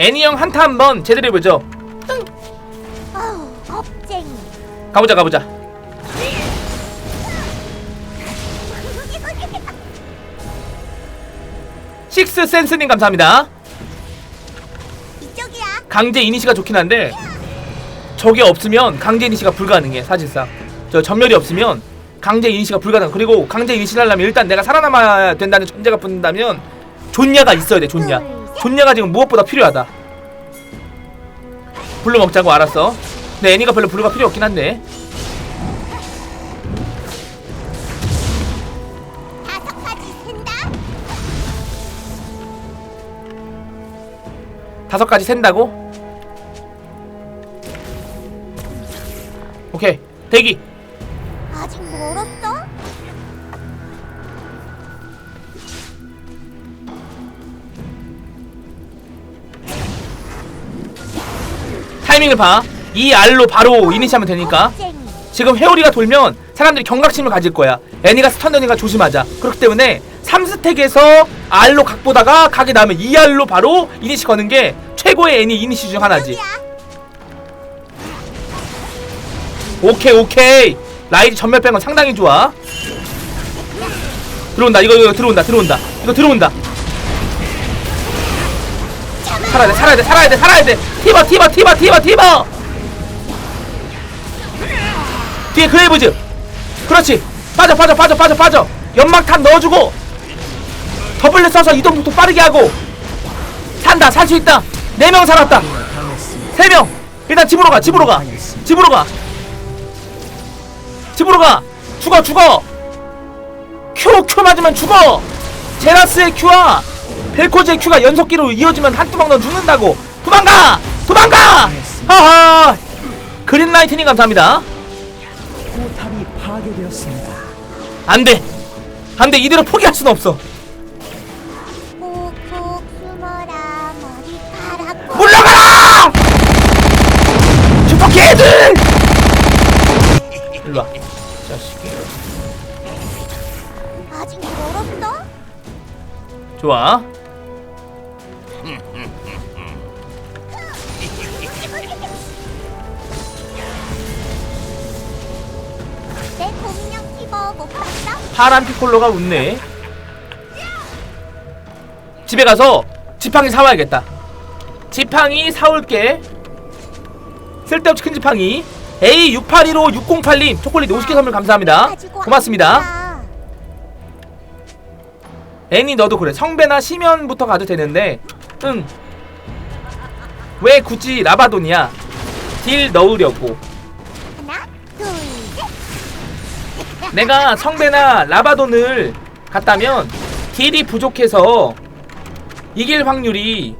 애니 형 한타 한번 제대로 해보죠. 아우 겁쟁이. 가보자 가보자. 식스 센스님 감사합니다. 이쪽이야. 강제 이니시가 좋긴 한데 저게 없으면 강제 이니시가 불가능해 사실상. 저 전멸이 없으면 강제 이니시가 불가능 그리고 강제 이니시를 하려면 일단 내가 살아남아야 된다는 전제가 붙는다면 존냐가 있어야 돼 존냐 존냐가 지금 무엇보다 필요하다. 블루 먹자고 알았어. 근데 애니가 별로 블루가 필요 없긴 한데. 다섯 가지 센다고? 오케이. 대기 타이밍을 봐이 알로 바로 이니시하면 되니까 지금 회오리가 돌면 사람들이 경각심을 가질 거야. 애니가 스턴되니까 조심하자. 그렇기 때문에 3스택에서 R로 각 보다가 각이 나면 2R로 바로 이니시 거는 게 최고의 애니 이니시 중 하나지. 오케이 오케이. 라이즈 전멸 뺀건 상당히 좋아. 들어온다. 이거 이거 들어온다. 들어온다. 이거 들어온다. 살아야 돼. 살아야 돼. 살아야 돼. 살아야 돼. 티버 티버 티버 티버 티버. 뒤에 그레이브즈. 그렇지. 빠져 빠져 빠져 빠져 빠져. 연막탄 넣어주고. 더블렛 써서 이동 속도 빠르게 하고. 산다. 살 수 있다. 네 명 살았다. 세 명. 일단 집으로 가. 집으로 가. 집으로 가. 집으로 가. 죽어 죽어. 큐 큐 맞으면 죽어. 제라스의 큐와 벨코즈의 큐가 연속기로 이어지면 한 투방 넌 죽는다고. 도망가. 도망가. 하하. 그린라이트닝 감사합니다. 포탑이 파괴되었습니다. 안돼. 안돼 이대로 포기할 순 없어. 푹푹 숨어라 머리카락 물러가라! 슈퍼키드! 일로와. 자식이. 아직 멀었어? 좋아. 파란 피콜로가 웃네. 집에 가서 지팡이 사와야겠다. 지팡이 사올게. 쓸데없이 큰 지팡이. A6815 608님 초콜릿 50개 선물 감사합니다. 고맙습니다. 애니 너도 그래. 성배나 시면부터 가도 되는데, 응. 왜 굳이 라바돈이야? 딜 넣으려고. 내가 성배나 라바돈을 갔다면 딜이 부족해서 이길 확률이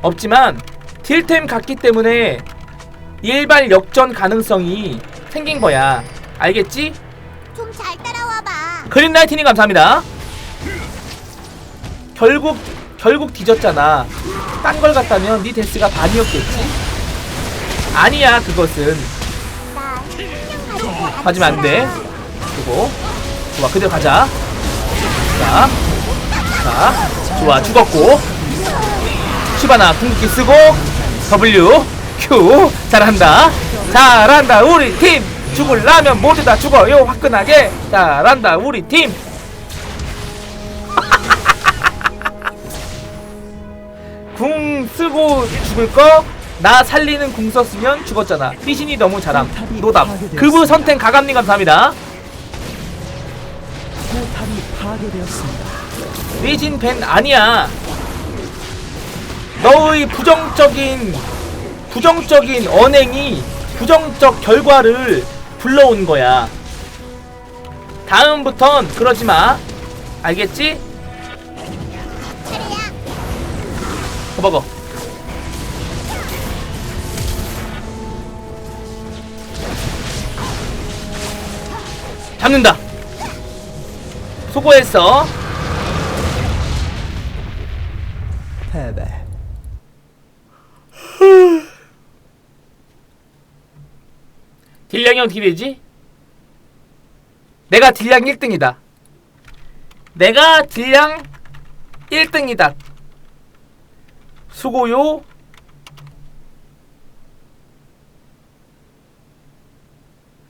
없지만 딜템 갔기 때문에 일발 역전 가능성이 생긴 거야. 알겠지? 좀 잘 따라와봐 그린라이트닝 감사합니다. 결국 결국 뒤졌잖아. 딴걸 갔다면 네 데스가 반이었겠지? 아니야 그것은 가지면 안 돼. 그리고 좋아 그대로 가자. 자, 자, 좋아 죽었고 슈바나 궁극기 쓰고 W Q 잘한다. 잘한다 우리 팀 죽을라면 모두 다 죽어요 화끈하게 잘한다 우리 팀. 궁 쓰고 죽을 거 나 살리는 궁 썼으면 죽었잖아. 피신이 너무 잘함. 노답. 그부 선택 가감님 감사합니다. 파괴되었습니다. 리진 벤 아니야. 너의 부정적인 부정적인 언행이 부정적 결과를 불러온 거야. 다음부턴 그러지 마. 알겠지? 차례야 거버거. 잡는다. 수고했어. 패배. 딜량이 어떻게 되지? 내가 딜량 1등이다. 내가 딜량 1등이다. 수고요.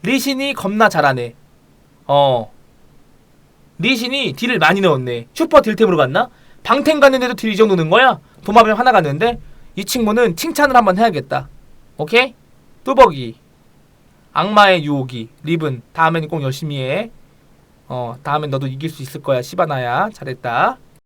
리신이 겁나 잘하네. 어. 리신이 딜을 많이 넣었네. 슈퍼 딜템으로 갔나? 방템 갔는데도 딜 이 정도 넣은 거야? 도마뱀 하나 갔는데? 이 친구는 칭찬을 한번 해야겠다. 오케이? 뚜벅이. 악마의 유혹이. 리븐. 다음에는 꼭 열심히 해. 어, 다음엔 너도 이길 수 있을 거야. 시바나야. 잘했다.